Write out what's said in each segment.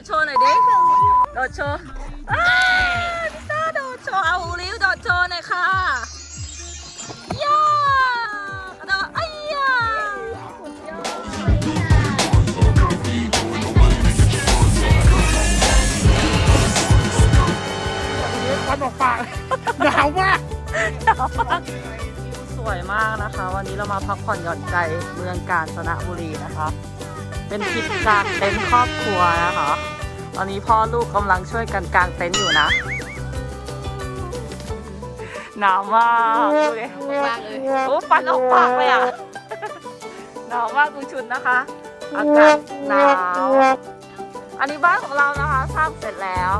ดโชว์หน่อยดิโดดโชว์อ้าวพิซซ่าโดดโชว์เอาลิ้วโดดโชว์หน่อยค่ะย่ากระโดดไอ้ยาควันออกปากหนาวมาก สวยมากนะคะ วันนี้เรามาพักผ่อนหย่อนใจเมืองกาญจนบุรีนะคะ เป็นทริปกางเต็นท์ครอบครัวนะคะ ตอนนี้พ่อลูกกำลังช่วยกันกางเต็นท์อยู่นะหนาวมากดูดิมากเลยโอ้ฟันออกปากเลยอะหนาวมากดูชุดนะคะ อากาศหนาว อันนี้บ้านของเรานะคะสร้างเสร็จแล้ว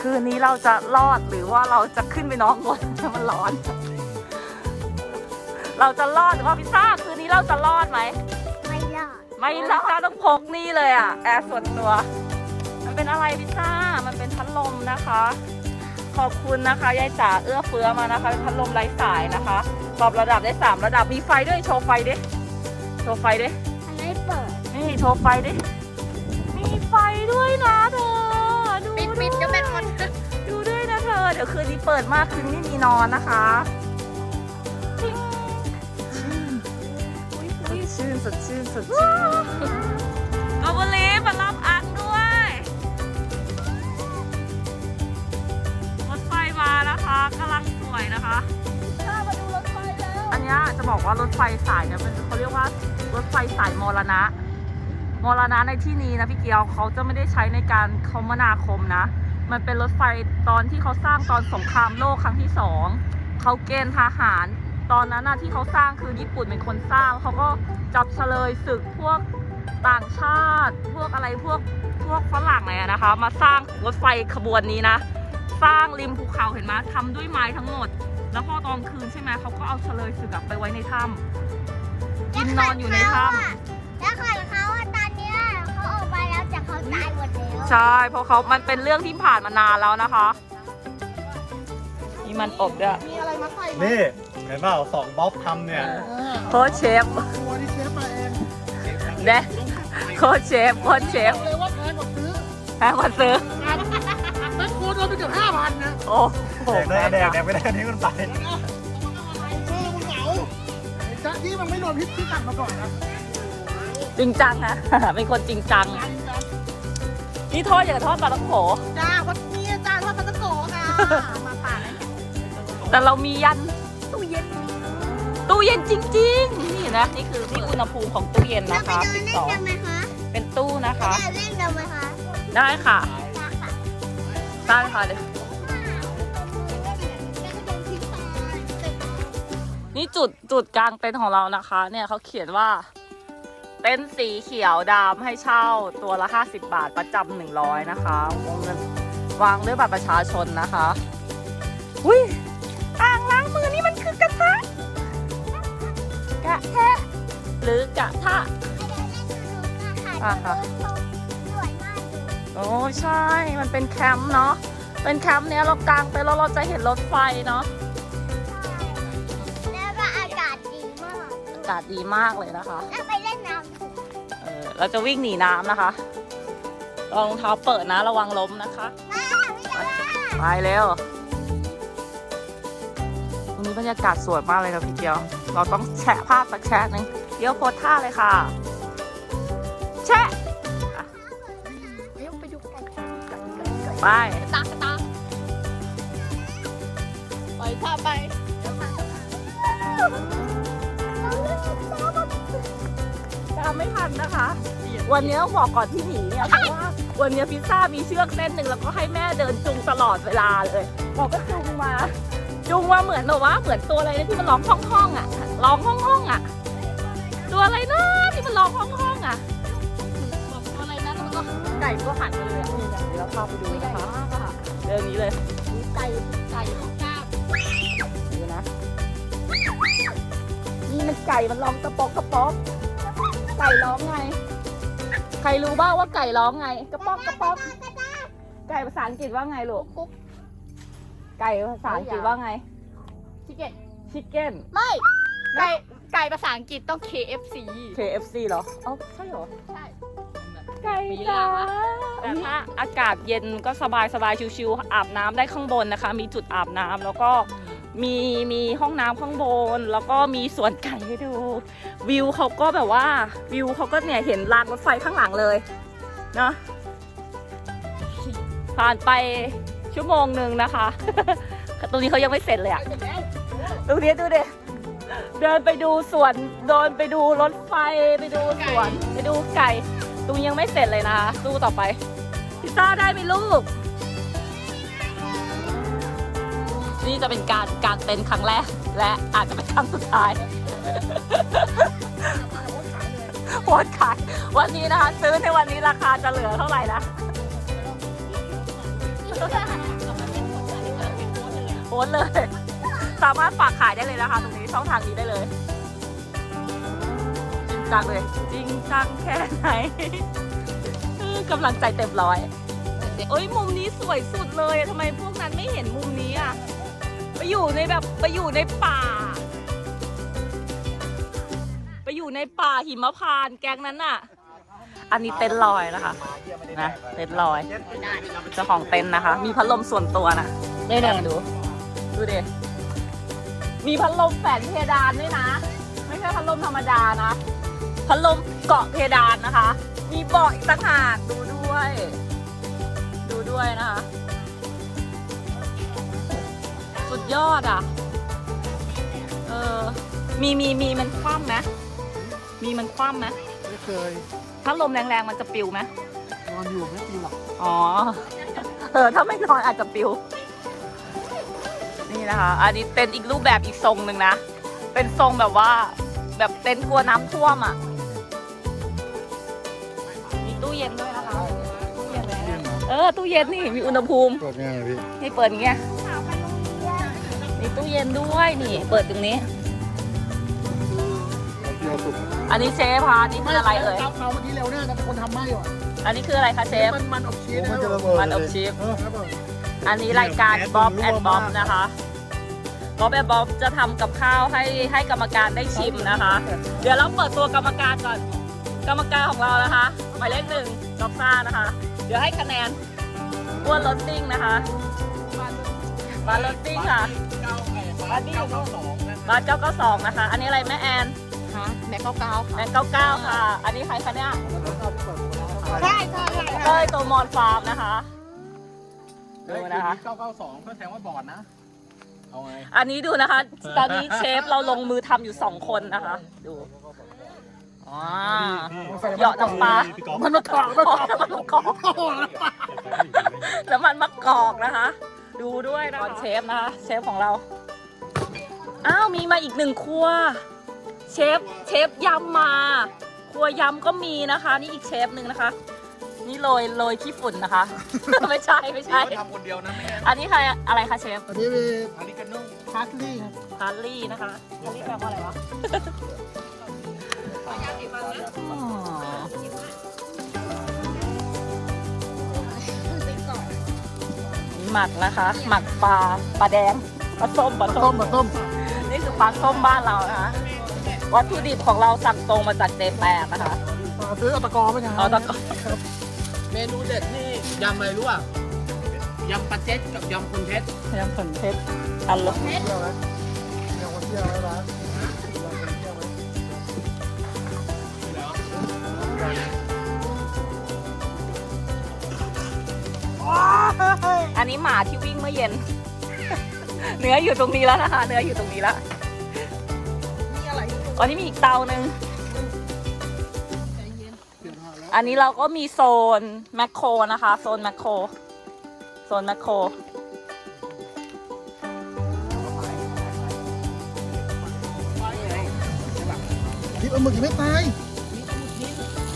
คืนนี้เราจะรอดหรือว่าเราจะขึ้นไปนอนบนมันร้อน เราจะรอดหรือว่าพิซซ่าคืนนี้เราจะรอดไหมไม่รอดไม่รอดต้องพกนี่เลยอะแอร์ส่วนตัวมัน เป็นอะไรพิซซ่า มันเป็นพัดลมนะคะ ขอบคุณนะคะยายจ๋าเอื้อเฟื้อมานะคะเป็นพัดลมไร้สายนะคะปรับระดับได้สามระดับมีไฟด้วยโชว์ไฟดิโชว์ไฟดิอะไรเปิดนี่โชว์ไฟดิมีไฟด้วยนะเธอดูปิดปิดจะเป็นหมดดูด้วยนะเธอ เดี๋ยวคืนนี้เปิดมากคืนนี้ไม่มีนอนนะคะติ๊งสดชื่นสดชื่นสดชื่นกบุรีมารับอัง วยนะคะมาดูรถไฟแล้ว อันเนี้ยจะบอกว่ารถไฟสายเนี่ยเป็นเขาเรียกว่ารถไฟสายมรณะ มรณะในที่นี้นะพี่เกียวเขาจะไม่ได้ใช้ในการคมนาคมนะ มันเป็นรถไฟตอนที่เขาสร้างตอนสงครามโลกครั้งที่สองเขาเกณฑ์ทหาร ตอนนั้นนะที่เขาสร้างคือญี่ปุ่นเป็นคนสร้างเขาก็จับเฉลยศึกพวกต่างชาติ พวกอะไรพวกพวกฝรั่งอะไรอะนะคะ มาสร้างรถไฟขบวนนี้นะ สร้างริมภูเขาเห็นไหมทำด้วยไม้ทั้งหมด แล้วพอตอนคืนใช่ไหมเขาก็เอาเฉลยศึกอะไปไว้ในถ้ำกินนอนอยู่ในถ้ำแล้วขันเขาอะตอนเนี้ยเขาออกมาแล้วแต่เขาตายหมดแล้วใช่เพราะเขามันเป็นเรื่องที่ผ่านมานานแล้วนะคะนี่มันอบด้วยมีอะไรมาใส่นี่เห็นเปล่าสองบ๊อบทำเนี่ยโค้ชเชฟตัวที่เชฟมาเองเด้โค้ชเชฟโค้ชเชฟบอกเลยว่าแพงกว่าซื้อแพงกว่าซื้อาพันนะโอ้โหแดกได้แดกแดกไม่ได้อันนี้มันไปเออมึงเหงาไอ้จ๊ะที่มันไม่โดนพิษที่สั่งมาก่อนนะจริงจังฮะเป็นคนจริงจัง นี่ทอดอย่างกับทอดปลาตะโขจ้าวัดนี้จ้าทอดปลาตะโกค่ะมาป่าเลยแต่เรามียันตู้เย็น ตู้เย็นจริง ๆ นี่นะ นี่คือนี่อุณหภูมิของตู้เย็นเรานะไปคะเดินเล่น12กันไหมคะเป็นตู้นะคะเดินเล่นกันไหมคะ ได้ค่ะได้ค่ะได้ค่ะเดี๋ยว นี่จุดจุดกลางเต็นท์ของเรานะคะ เนี่ยเขาเขียนว่า เต็นท์สีเขียวดำให้เช่าตัวละ 50 บาทประจำหนึ่งร้อยนะคะวงเงินวางด้วยบัตรประชาชนนะคะอุ้ยอ่างล้างมือนี่มันคือกระทะกระทะหรือกระทะอ่าค่ะสวยมากเลยโอ้ใช่ มันเป็นแคมป์เนาะ เป็นแคมป์เนี้ยเรากางเต็นท์แล้วเราจะเห็นรถไฟเนาะากาศดีมากเลยนะคะแล้วไปเล่นน้ำเออเราจะวิ่งหนีน้ำนะคะรองเท้าเปิดนะระวังล้มนะคะไปเร็ววันนี้บรรยากาศสวยมากเลยครับพี่เกียว เราต้องแชะภาพสักแชะหนึ่งเดี๋ยวโพสท่าเลยค่ะ แชะเดี๋ยวไปดูกันไปตากตาไปท่าไป ไม่ทันนะคะ วันนี้ต้องบอกก่อนที่หนีเนี่ยเพราะว่าวันนี้พิซซ่ามีเชือกเส้นหนึ่งแล้วก็ให้แม่เดินจูงตลอดเวลาเลยบอกก็จูงมาจูงมาเหมือนแบบว่าเหมือนตัวอะไรนะที่มันร้องห้องห้องๆอะร้องห้องห้องๆอะ ตัวอะไรนะที่มันร้องห้องห้องๆอะบอกตัวอะไรนะแล้วก็ไก่ก็หันมาเลยอะนี่อย่างเดี๋ยวเราเข้าไปดูนะคะเรื่องนี้เลยไก่ไก่ของกาบดูนะนี่มันไก่มันร้องกระป๊อกกระป๊อก ไก่ร้องไง ใครรู้บ้างว่าไก่ร้องไง กระป๊อกกระป๊อก ไก่ภาษาอังกฤษว่าไงลูก กุ๊กไก่ภาษาอังกฤษว่าไง ชิคเก้นชิคเก้นไม่ ไก่ไก่ภาษาอังกฤษต้อง KFC KFC เหรอเอ้าใช่เหรอ ใช่ ไก่จ้าแต่ถ้าอากาศเย็นก็สบายสบายชิวๆอาบน้ำได้ข้างบนนะคะ มีจุดอาบน้ำแล้วก็ มีมีห้องน้ำข้างบน แล้วก็มีสวนไก่ให้ดู วิวเขาก็แบบว่าวิวเขาก็เนี่ยเห็นรางรถไฟข้างหลังเลยเนาะผ่านไปชั่วโมงหนึ่งนะคะ ตรงนี้เขายังไม่เสร็จเลยอะตรงนี้ดูดิเดินไปดูสวนเดินไปดูรถไฟไปดูสวนไปดูไก่ ตรงยังไม่เสร็จเลยนะคะสู้ต่อไปพิซซ่าได้ไหมลูก นี่จะเป็นการการเต้นท์ครั้งแรก และอาจจะเป็นครั้งสุดท้ายโหดขายวันนี้นะคะ ซื้อในวันนี้ราคาจะเหลือเท่าไหร่นะโหดเลย สามารถฝากขายได้เลยนะคะตรงนี้ช่องทางนี้ได้เลยจริงจังเลย จริงจังแค่ไหนเออกำลังใจเต็มร้อยเอ้ยมุมนี้สวยสุดเลยทำไมพวกนั้นไม่เห็นมุมนี้อะ อยู่ในแบบไปอยู่ในป่า ไปอยู่ในป่าหิมพานต์แกงนั้นน่ะ อันนี้เต็นท์ลอยนะคะนะเต็นท์ลอยเจ้าของเต็นท์นะคะ มีพัดลมส่วนตัวนะแน่นอนดู ดูดิมีพัดลมแฝงเพดานด้วยนะ ไม่ใช่พัดลมธรรมดานะ พัดลมเกาะเพดานนะคะ มีเบาะอีกต่างหากดูด้วย ดูด้วยนะคะ ยอดอะ เออ มีมีมีมันคว่ำไหมมีมันคว่ำไหมไม่เคย ถ้าลมแรงๆมันจะปิวไหมนอนอยู่ไม่กินหรอกอ๋อ เออ ถ้าไม่นอนอาจจะปิว นี่นะคะ อันนี้เป็นอีกรูปแบบอีกทรงหนึ่งนะ เป็นทรงแบบว่า แบบเต็นท์กลัวน้ำท่วมอะ มีตู้เย็นด้วยนะคะ ตู้เย็นเลยนะเออ ตู้เย็นนี่มีอุณหภูมิ เปิดง่ายพี่ นี่เปิดอย่างเงี้ย มีตู้เย็นด้วยนี่ เปิดตรงนี้ เดียวสุกอันนี้เชฟคะอันนี่คืออะไรเอ่ยเตาเตาเมื่อกี้เร็วเนี่ยแต่เป็นคนทำไม่หรออันนี้คืออะไรคะเชฟ มันมันอบชีสมันจะระเบิดมันอบชีฟเออครับผมอันนี้รายการบ๊อบแอนบ๊อบนะคะบ๊อบแอนบ๊อบจะทำกับข้าวให้ให้กรรมการได้ชิมนะคะ เดี๋ยวเราเปิดตัวกรรมการก่อน กรรมการของเรานะคะหมายเลขหนึ่งด็อกซ่านะคะ เดี๋ยวให้คะแนนอ้วนรถติ้งนะคะ บานรถติ้งค่ะบานดี้บานเจ้าเก้าสองนะคะ อันนี้อะไรแม่แอนคะแม็กเก้าเก้าค่ะแม่เก้าเก้าค่ะ อันนี้ใครคะเนี่ยใช่ใช่ใช่เต้ยตัวมอนฟาร์มนะคะดูนะคะเก้าเก้าสองเพื่อแทงว่าบอดนะเอาไงอันนี้ดูนะคะ ตอนนี้เชฟเราลงมือทำอยู่สองคนนะคะ ดูอ๋อเหยาะน้ำปลา มันมะกอกมะกอกน้ำมันมะกอกน้ำมันมะกอกนะคะ ดูด้วยนะคะเชฟนะคะเชฟของเรา อ้าวมีมาอีกหนึ่งครัว เชฟเชฟยำมา ครัวยำก็มีนะคะ นี่อีกเชฟหนึ่งนะคะ นี่โรยโรยขี้ฝุ่นนะคะ ไม่ใช่ไม่ใช่ ทำคนเดียวนะไม่งั้นอันนี้ใครอะไรคะเชฟอันนี้มีอาริกาโน่พาร์ทลี่ครับฮาร์ลี่นะคะฮาร์ลี่แปลว่าอะไรวะอ๋อ หมักนะคะ หมักปลาปลาแดงปลาส้มปลาต้ส้มมมาต้มนี่คือปลาส้มบ้านเรานะคะวัตถุดิบของเราสั่งตรงมาจากเจแปนนะคะอ่าซื้อเอาตะกอไม่ใช่เอาตะกอเมนูเด็ดนี่ยำอะไรรู้อะยำปลาเจ็ดกับยำคุณเพชรยำผลเพชรอันละเที่ยวไหมเที่ยวคนเที่ยวไหมร้านเที่ยวไหมอั นนี้หมาที่วิ่งเมื่อเย็น เนื้ออยู่ตรงนี้แล้วนะคะ เนื้ออยู่ตรงนี้แล้วนี่อะไรอันนี้มีอีกเตาหนึ่งเปลี่ยนผ่านแล้วอันนี้เราก็มีโซนแมคโครนะคะ โซนแมคโครโซนแมคโครที่ปลาหมึกยังไม่ตาย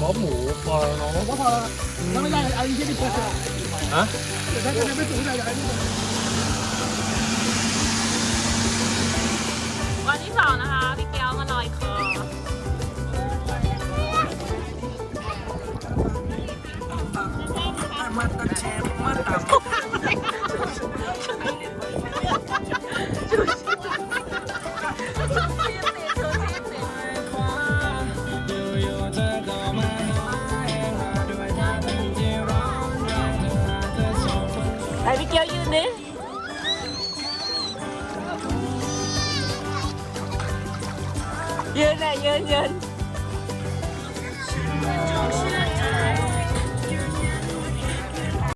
บ๊อบหมูพอน้องผมว่าพอแล้วถ้าไม่ได้ไอ้ที่ที่โกงฮะเดี๋ย วถ้าคะแนน Nghe?